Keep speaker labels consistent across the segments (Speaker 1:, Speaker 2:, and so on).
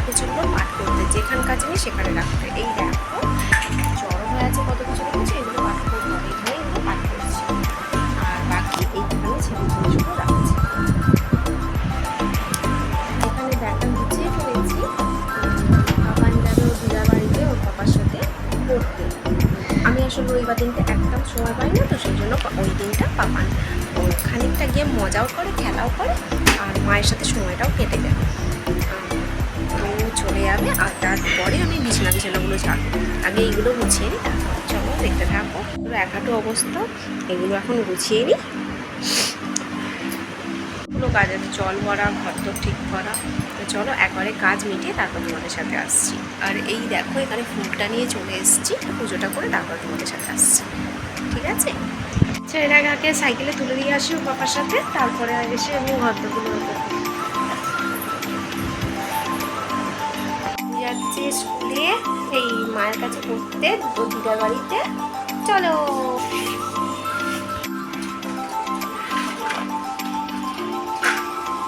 Speaker 1: কালকের কাচাকুচিগুলো পাঠ করতে যেখান কাজ নেই সেখানে রাখতে। এই দেখো জড়ো হয়ে আছে কত কিছু রয়েছে এগুলো করতে হবে। এখানে এগুলো পাঠ করছি। আর বাকি এইখানে ছেলে জিনিসগুলো রাখছি। এখানে ব্যাগটা গুছিয়ে ফেলেছি। পাপান যাবে ওর দিদার বাড়িতে ওর পাপার সাথে পড়তে। আমি আসলে রবিবার দিনটা একদম সময় পাই না তো সেই জন্য ওই দিনটা পাপান ও খানিকটা গিয়ে মজাও করে খেলাও করে আর মায়ের সাথে সময়টাও কেটে আহ, চলে যাবে আর তারপরে আমি বিছানা বিছানাগুলো ছাড়বো আগে এইগুলো গুছিয়ে নিই, চলো দেখতে থাকো। পুরো এক হাঁটু অবস্থা, এগুলো এখন গুছিয়ে নিই। পুরো কাজ আছে জল ভরা, ঘর তো ঠিক করা। তো চলো একবারে কাজ মিটিয়ে তারপর তোমাদের সাথে আসছি। আর এই দেখো, এখানে ফুলটা নিয়ে চলে এসেছি পুজোটা করে তারপর তোমাদের সাথে আসছি। ঠিক আছে? সাইকেলে তুলে দিয়ে আসি বাবার সাথে, তারপরে এসে আমি ঘরগুলো যাচ্ছি স্কুলে এই মায়ের কাছে পড়তে দিদার বাড়িতে, চলো।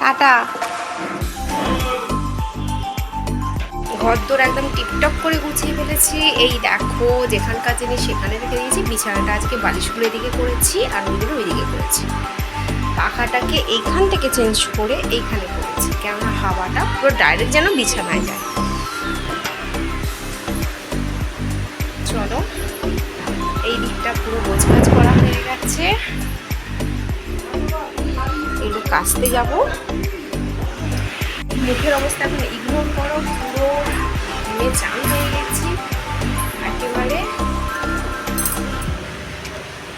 Speaker 1: টাটা। ঘর তোর একদম টিপটপ করে গুছিয়ে ফেলেছি। এই দেখো, যেখানকার জিনিস সেখানে রেখে দিয়েছি। বিছানাটা আজকে বালিশগুলো এদিকে করেছি আর ওইগুলো ওইদিকে করেছি। পাখাটাকে এইখান থেকে চেঞ্জ করে এইখানে করেছি। কেননা হাওয়াটা পুরো ডাইরেক্ট যেন বিছানায় যায়। চলো। এই দিকটা পুরো গোছগাছ করা হয়ে গেছে। এগুলো কাচতে যাব। মুখের অবস্থা এখন ইগনোর করো, পুরো ঘুমে চান হয়ে গেছি। একেবারে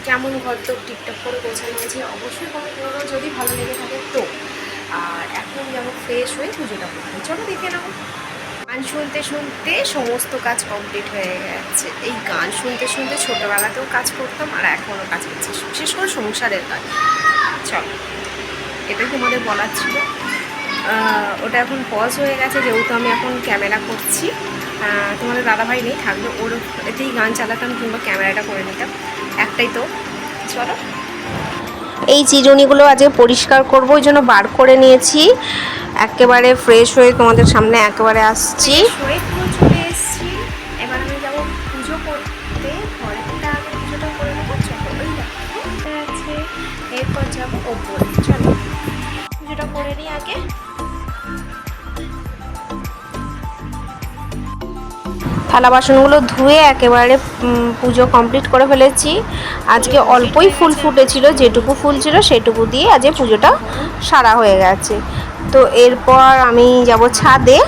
Speaker 1: কেমন ঘর তো টিকটক করে গোছানো হয়েছে, অবশ্যই কমেন্ট করো, যদি ভালো লেগে থাকে তো। আর এখন যেমন ফ্রেশ হয়ে পুজোটা করতে চলো দেখে নাও। গান শুনতে শুনতে সমস্ত কাজ কমপ্লিট হয়ে গেছে। এই গান শুনতে শুনতে ছোটোবেলাতেও কাজ করতাম আর এখনও কাজ করছি। বিশেষ করে সংসারের কাজ। চলো, এটাই তোমাদের বলার ছিল। ওটা এখন পজ হয়ে গেছে, যেহেতু আমি এখন ক্যামেরা করছি। তোমাদের দাদাভাই নেই থাকলে ওর এতেই গান চালাতাম কিংবা ক্যামেরাটা করে নিতাম। একটাই তো। চলো। এই চিরুনিগুলো আজকে পরিষ্কার করব, ওই জন্য বার করে নিয়েছি। একেবারে ফ্রেশ হয়ে তোমাদের সামনে একেবারে আসছি। চলে এসেছি। এবার আমি যাব পুজো করতে। ঘরেরটা আগে পুজোটা করে নেব। চলো আছে এরপর যাব ওপরে। চলো পুজোটা করে নিই আগে। থালা বাসনগুলো ধুয়ে একেবারে পুজো কমপ্লিট করে ফেলেছি। আজকে অল্পই ফুল ফুটেছিল যেটুকু ফুল ছিল সেটুকু দিয়ে আজকে পুজোটা সারা হয়ে গেছে। তো এরপর আমি যাব ছাদে।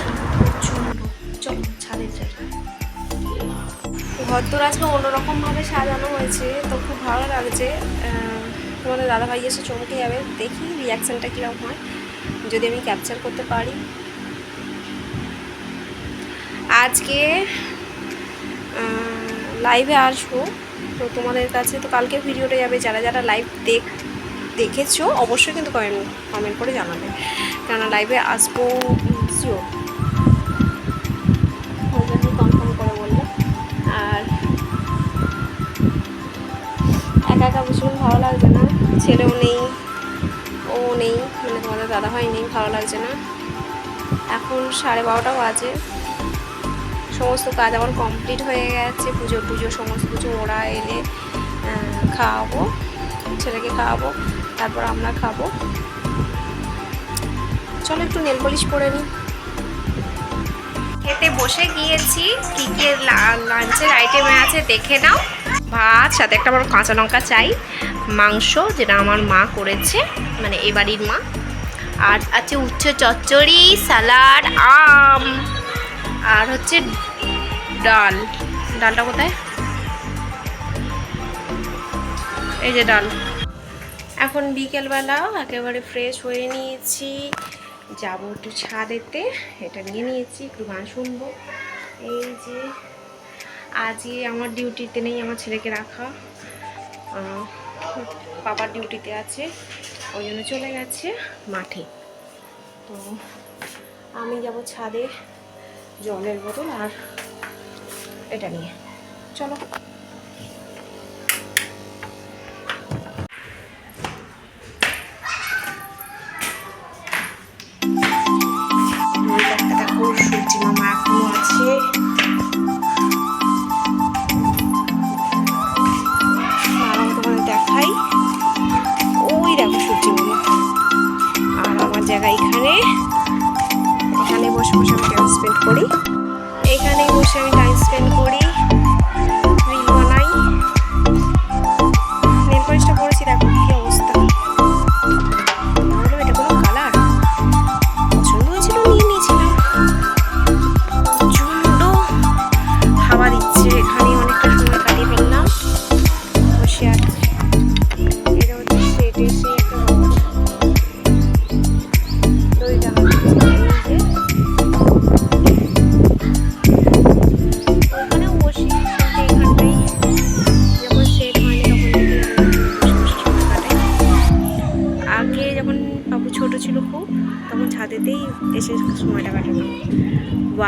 Speaker 1: ঘর তোর আজকে অন্যরকমভাবে সাজানো হয়েছে, তো খুব ভালো লাগছে। তোমাদের দাদাভাই এসে চমকে যাবে, দেখি রিয়াকশানটা কীরকম হয়। যদি আমি ক্যাপচার করতে পারি। আজকে লাইভে আসব। তো তোমাদের কাছে তো কালকে ভিডিওটা যাবে, যারা যারা লাইভ দেখ দেখেছ, অবশ্যই কিন্তু কমেন্ট কমেন্ট করে জানাবে। কেননা লাইভে আসব জন্য কনফার্ম করে বললাম আর একা একা বসে ভালো লাগছে না। ছেলেও নেই, ও নেই মানে তোমাদের দাদাভাই নেই, ভালো লাগছে না। এখন সাড়ে বারোটা বাজে। সমস্ত কাজ আমার কমপ্লিট হয়ে গেছে, পুজো টুজো, সমস্ত কিছু ওরা এলে খাওয়াবো, ছেলেকে খাওয়াবো। তারপর আমরা খাব। চলো একটু নেল পলিশ করে নিই। খেতে বসে গিয়েছি, কী কী লাঞ্চের আইটেমে আছে দেখে নাও। ভাত, সাথে একটা বড় কাঁচা লঙ্কা চাই, মাংস যেটা আমার মা করেছে মানে এ বাড়ির মা। আর আছে উচ্চ চচ্চড়ি স্যালাড আম, আর হচ্ছে ডাল। ডালটা কোথায়? এই যে ডাল। এখন বিকেলবেলা একেবারে ফ্রেশ হয়ে নিয়েছি। যাব একটু ছাদেতে, এটা নিয়ে নিয়েছি, একটু গান শুনব। এই যে, আজকে আমার ডিউটিতে নেই, আমার ছেলেকে রাখা। বাবার ডিউটিতে আছে, ওই জন্য চলে গেছে মাঠে। তো আমি যাব ছাদে, জলের বোতল আর এটা নিয়ে। চলো।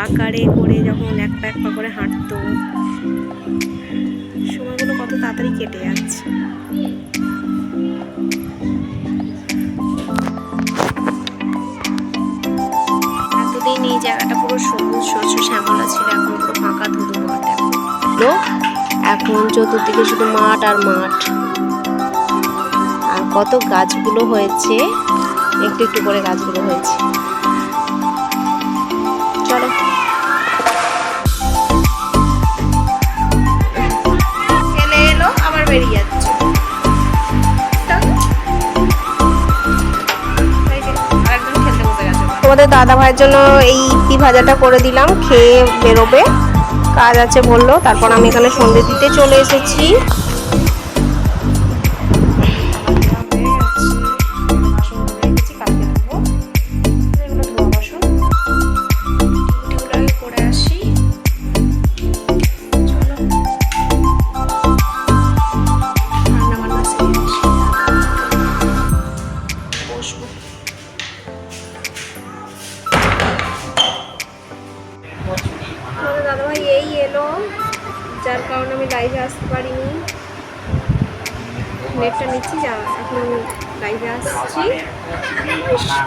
Speaker 1: ওয়াকারে করে যখন এক পা এক পা করে হাঁটতো, সময়গুলো কত তাড়াতাড়ি কেটে যাচ্ছে। এতদিন এই জায়গাটা পুরো সবুজ শস্য শ্যামলা ছিল, এখন পুরো ফাঁকা ধুধু মাঠ। এখন চতুর্দিকে শুধু মাঠ আর মাঠ। আর কত গাছগুলো হয়েছে, একটু একটু করে গাছগুলো হয়েছে। তোমাদের দাদা ভাইয়ের জন্য এই ইডলি ভাজাটা করে দিলাম, খেয়ে বেরোবে। কাজ আছে বলল, তারপর আমি এখানে সন্ধ্যে দিতে চলে এসেছি।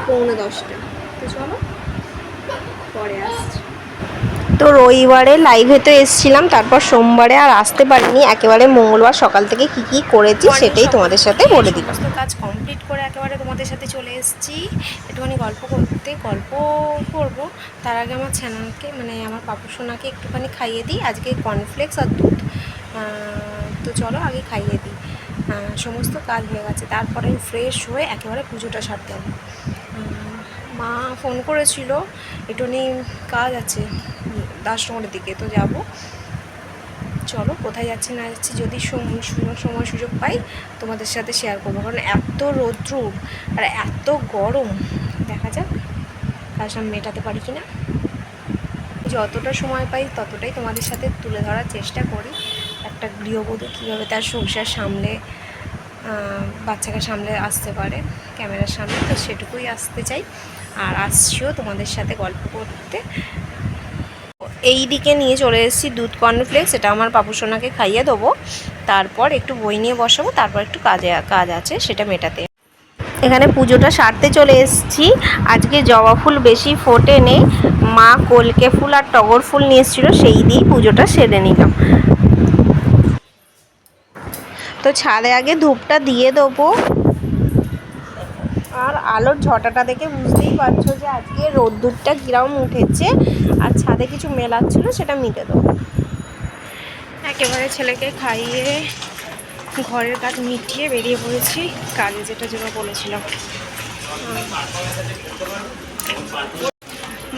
Speaker 1: পৌনে দশটা। তো চলো পরে আসছি। তো রবিবারে লাইভে তো এসেছিলাম তারপর সোমবারে আর আসতে পারিনি। একেবারে মঙ্গলবার সকাল থেকে কি কি করেছি সেটাই তোমাদের সাথে বলে সমস্ত কাজ কমপ্লিট করে একেবারে তোমাদের সাথে চলে এসেছি। একটুখানি গল্প করতে গল্প করব। তার আগে আমার চ্যানেলকে মানে আমার পাপু সোনাকে একটুখানি খাইয়ে দিই। আজকে কর্নফ্লেক্স আর দুধ। তো চলো আগে খাইয়ে দিই। সমস্ত কাজ হয়ে গেছে। তারপরে ফ্রেশ হয়ে একেবারে পুজোটা সারতে হবে। মা ফোন করেছিল একটুখানি কাজ আছে, দাসনগরের দিকে, তো যাব। চলো কোথায় যাচ্ছি না যাচ্ছি যদি সম- সময় সুযোগ পাই, তোমাদের সাথে শেয়ার করব। কারণ এত রৌদ্র আর এত গরম। দেখা যাক কাজ আমি মেটাতে পারি কি না যতটা সময় পাই ততটাই তোমাদের সাথে তুলে ধরার চেষ্টা করি। একটা গৃহবধূ কীভাবে তার সংসার সামলে বাচ্চাকে সামলে আসতে পারে, ক্যামেরার সামনে, তো সেটুকুই আসতে চাই। আর আসছিও তোমাদের সাথে গল্প করতে। এই দিকে নিয়ে চলে এসেছি দুধ কর্নফ্লেক্স, এটা আমার পাপুসোনাকে খাইয়ে দেবো। তারপর একটু বই নিয়ে বসাবো, তারপর একটু কাজে, কাজ আছে, সেটা মেটাতে। এখানে পুজোটা সারতে চলে এসেছি। আজকে জবা ফুল বেশি ফোটে নেই মা কলকে ফুল আর টগর ফুল নিয়ে এসেছিল, সেই দিয়েই পুজোটা সেরে নিলাম। তো ছাদে আগে ধূপটা দিয়ে দেবো। আর আলোর ঝটাটা দেখে বুঝতেই পারছ যে আজকে রোদ্দুরটা কিরম উঠেছে, আর ছাদে কিছু মেলাচ্ছিল সেটা মিটে দেবো। একেবারে ছেলেকে খাইয়ে ঘরের কাজ মিটিয়ে বেরিয়ে পড়েছি, কাজে যেটা যেন বলেছিলাম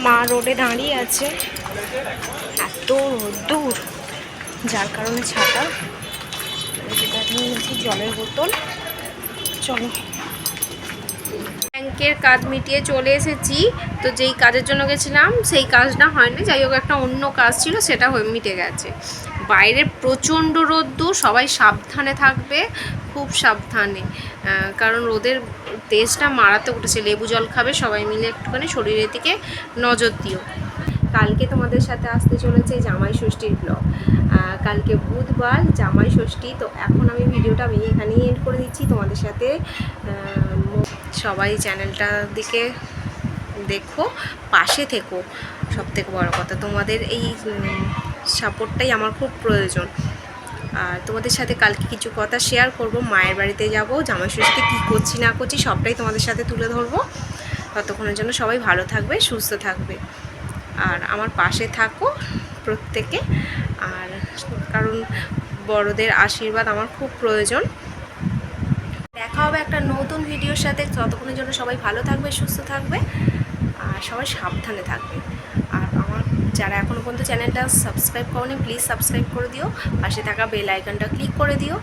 Speaker 1: মা রোডে দাঁড়িয়ে আছে, এত রোদ্দুর, যার কারণে ছাতা জলের বোতল। চলো। ব্যাংকের কাজ মিটিয়ে চলে এসেছি। তো যেই কাজের জন্য গেছিলাম, সেই কাজটা হয়নি। যাই হোক, একটা অন্য কাজ ছিল, সেটা হয়ে মিটে গেছে। বাইরে প্রচণ্ড রোদ্দুর, সবাই সাবধানে থাকবে, খুব সাবধানে। কারণ রোদের তেজটা মারাতে উঠেছে। লেবু জল খাবে সবাই মিলে একটুখানি শরীরের দিকে নজর দিও। কালকে তোমাদের সাথে আসতে চলেছে জামাই ষষ্ঠীর ব্লগ কালকে বুধবার জামাই ষষ্ঠী, তো এখন আমি ভিডিওটা আমি এখানেই এন্ড করে দিচ্ছি তোমাদের সাথে। সবাই চ্যানেলটার দিকে দেখো, পাশে থেকো। সব থেকে বড়ো কথা, তোমাদের এই সাপোর্টটাই আমার খুব প্রয়োজন। আর তোমাদের সাথে কালকে কিছু কথা শেয়ার করব, মায়ের বাড়িতে যাব, জামাই ষষ্ঠীতে কী করছি না করছি সবটাই তোমাদের সাথে তুলে ধরবো। ততক্ষণের জন্য সবাই ভালো থাকবে, সুস্থ থাকবে। আর আমার পাশে থাকো প্রত্যেকে। আর কারণ বড়দের আশীর্বাদ আমার খুব প্রয়োজন। দেখা হবে একটা নতুন ভিডিওর সাথে। ততক্ষণের জন্য সবাই ভালো থাকবে, সুস্থ থাকবে, আর সবাই সাবধানে থাকবে। আর আমার যারা এখনও পর্যন্ত চ্যানেলটা সাবস্ক্রাইব করনি প্লিজ সাবস্ক্রাইব করে দিও। পাশে থাকা বেল আইকনটা ক্লিক করে দিও।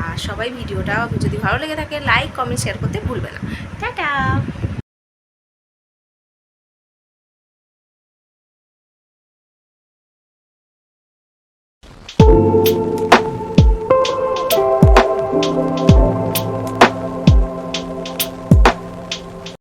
Speaker 1: আর সবাই ভিডিওটা যদি ভালো লেগে থাকে লাইক কমেন্ট শেয়ার করতে ভুলবে না। টাটা!